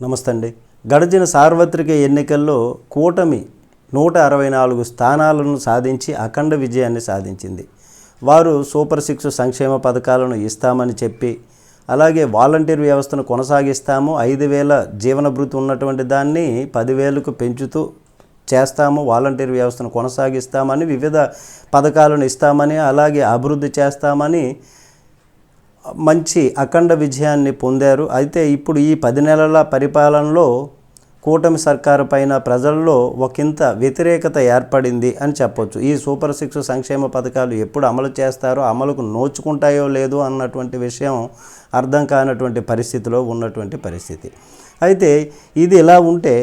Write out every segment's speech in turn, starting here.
నమస్తే అండి గడిచిన సార్వత్రిక ఎన్నికల్లో కూటమి నూట అరవై నాలుగు స్థానాలను సాధించి అఖండ విజయాన్ని సాధించింది. వారు సూపర్ సిక్స్ సంక్షేమ పథకాలను ఇస్తామని చెప్పి అలాగే వాలంటీర్ వ్యవస్థను కొనసాగిస్తాము ఐదు వేల జీవన భృతి ఉన్నటువంటి దాన్ని పదివేలకు పెంచుతూ చేస్తాము వాలంటీర్ వ్యవస్థను కొనసాగిస్తామని వివిధ పథకాలను ఇస్తామని అలాగే అభివృద్ధి చేస్తామని మంచి అఖండ విజయాన్ని పొందారు. అయితే ఇప్పుడు ఈ పది నెలల పరిపాలనలో కూటమి సర్కారు పైన ప్రజల్లో ఒకంత వ్యతిరేకత ఏర్పడింది అని చెప్పొచ్చు. ఈ సూపర్ సిక్స్ సంక్షేమ పథకాలు ఎప్పుడు అమలు చేస్తారో అమలుకు నోచుకుంటాయో లేదో అన్నటువంటి విషయం అర్థం కానటువంటి పరిస్థితిలో ఉన్నటువంటి పరిస్థితి. అయితే ఇది ఇలా ఉంటే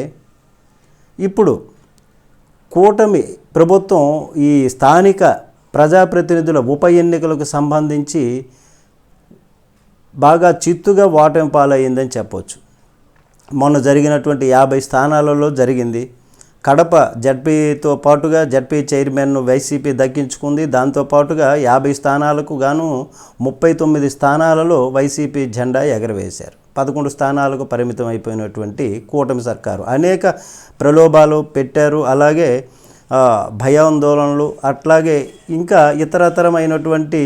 ఇప్పుడు కూటమి ప్రభుత్వం ఈ స్థానిక ప్రజాప్రతినిధుల ఉప ఎన్నికలకు సంబంధించి బాగా చిత్తుగా ఓటమి పాలయ్యిందని చెప్పొచ్చు. మొన్న జరిగినటువంటి యాభై స్థానాలలో జరిగింది. కడప జడ్పీతో పాటుగా జడ్పీ చైర్మన్ను వైసీపీ దక్కించుకుంది. దాంతోపాటుగా యాభై స్థానాలకు గాను ముప్పై తొమ్మిది స్థానాలలో వైసీపీ జెండా ఎగరవేశారు. పదకొండు స్థానాలకు పరిమితం అయిపోయినటువంటి కూటమి సర్కారు అనేక ప్రలోభాలు పెట్టారు. అలాగే భయాందోళనలు అట్లాగే ఇంకా ఇతరతరమైనటువంటి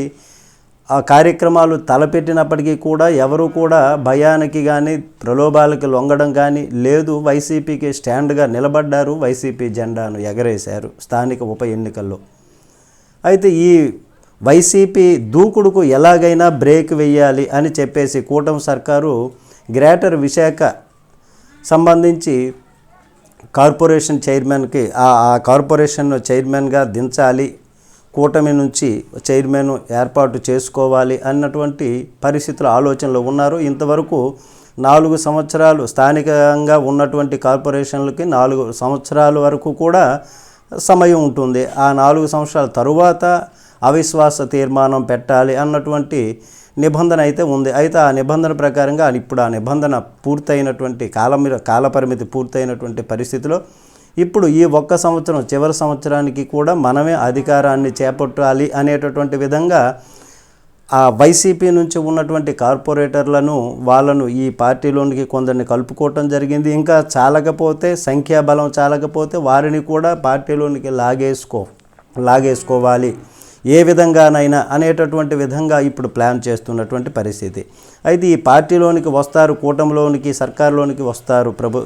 ఆ కార్యక్రమాలు తలపెట్టినప్పటికీ కూడా ఎవరు కూడా భయానికి కానీ ప్రలోభాలకి లొంగడం కానీ లేదు. వైసీపీకి స్టాండ్గా నిలబడ్డారు. వైసీపీ జెండాను ఎగరేశారు స్థానిక ఉప ఎన్నికల్లో. అయితే ఈ వైసీపీ దూకుడుకు ఎలాగైనా బ్రేక్ వేయాలి అని చెప్పేసి కూటమి సర్కారు గ్రేటర్ విశాఖ సంబంధించి కార్పొరేషన్ చైర్మన్కి ఆ ఆ కార్పొరేషన్ చైర్మన్గా దించాలి కూటమి నుంచి చైర్మన్ ఏర్పాటు చేసుకోవాలి అన్నటువంటి పరిస్థితుల ఆలోచనలో ఉన్నారు. ఇంతవరకు నాలుగు సంవత్సరాలు స్థానికంగా ఉన్నటువంటి కార్పొరేషన్లకి నాలుగు సంవత్సరాల వరకు కూడా సమయం ఉంటుంది. ఆ నాలుగు సంవత్సరాల తరువాత అవిశ్వాస తీర్మానం పెట్టాలి అన్నటువంటి నిబంధన అయితే ఉంది. అయితే ఆ నిబంధన ప్రకారంగా ఇప్పుడు ఆ నిబంధన పూర్తయినటువంటి కాలం కాలపరిమితి పూర్తయినటువంటి పరిస్థితిలో ఇప్పుడు ఈ ఒక్క సంవత్సరం చివరి సంవత్సరానికి కూడా మనమే అధికారాన్ని చేపట్టాలి అనేటటువంటి విధంగా ఆ వైసీపీ నుంచి ఉన్నటువంటి కార్పొరేటర్లను వాళ్ళను ఈ పార్టీలోనికి కొందరిని కలుపుకోవటం జరిగింది. ఇంకా చాలకపోతే సంఖ్యాబలం చాలకపోతే వారిని కూడా పార్టీలోనికి లాగేసుకో లాగేసుకోవాలి. ఏ విధంగానైనా అనేటటువంటి విధంగా ఇప్పుడు ప్లాన్ చేస్తున్నటువంటి పరిస్థితి. అయితే ఈ పార్టీలోనికి వస్తారు కూటమిలోనికి సర్కారులోనికి వస్తారు ప్రభు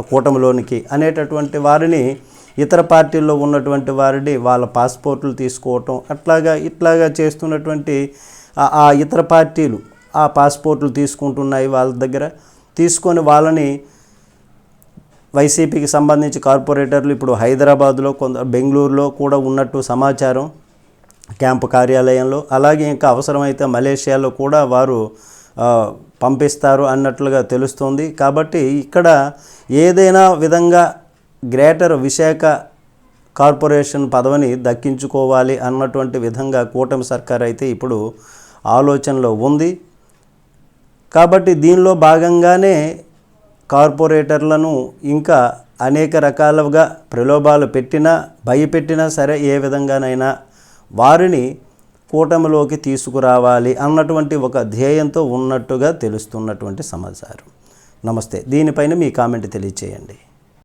కూటమిలోనికి అనేటటువంటి వారిని ఇతర పార్టీల్లో ఉన్నటువంటి వారిని వాళ్ళ పాస్పోర్ట్లు తీసుకోవటం అట్లాగా ఇట్లాగా చేస్తున్నటువంటి ఆ- ఇతర పార్టీలు ఆ పాస్పోర్ట్లు తీసుకుంటున్నాయి వాళ్ళ దగ్గర. తీసుకొని వాళ్ళని వైసీపీకి సంబంధించి కార్పొరేటర్లు ఇప్పుడు హైదరాబాద్లో కొంత బెంగళూరులో కూడా ఉన్నట్టు సమాచారం. క్యాంపు కార్యాలయంలో అలాగే ఇంకా అవసరమైతే మలేషియాలో కూడా వారు పంపిస్తారు అన్నట్లుగా తెలుస్తుంది. కాబట్టి ఇక్కడ ఏదైనా విధంగా గ్రేటర్ విశాఖ కార్పొరేషన్ పదవిని దక్కించుకోవాలి అన్నటువంటి విధంగా కూటమి సర్కార్ అయితే ఇప్పుడు ఆలోచనలో ఉంది. కాబట్టి దీనిలో భాగంగానే కార్పొరేటర్లను ఇంకా అనేక రకాలుగా ప్రలోభాలు పెట్టినా భయపెట్టినా సరే ఏ విధంగానైనా వారిని కూటమిలోకి తీసుకురావాలి అన్నటువంటి ఒక ధ్యేయంతో ఉన్నట్టుగా తెలుస్తున్నటువంటి సమాచారం. నమస్తే. దీనిపైన మీ కామెంట్ తెలియచేయండి.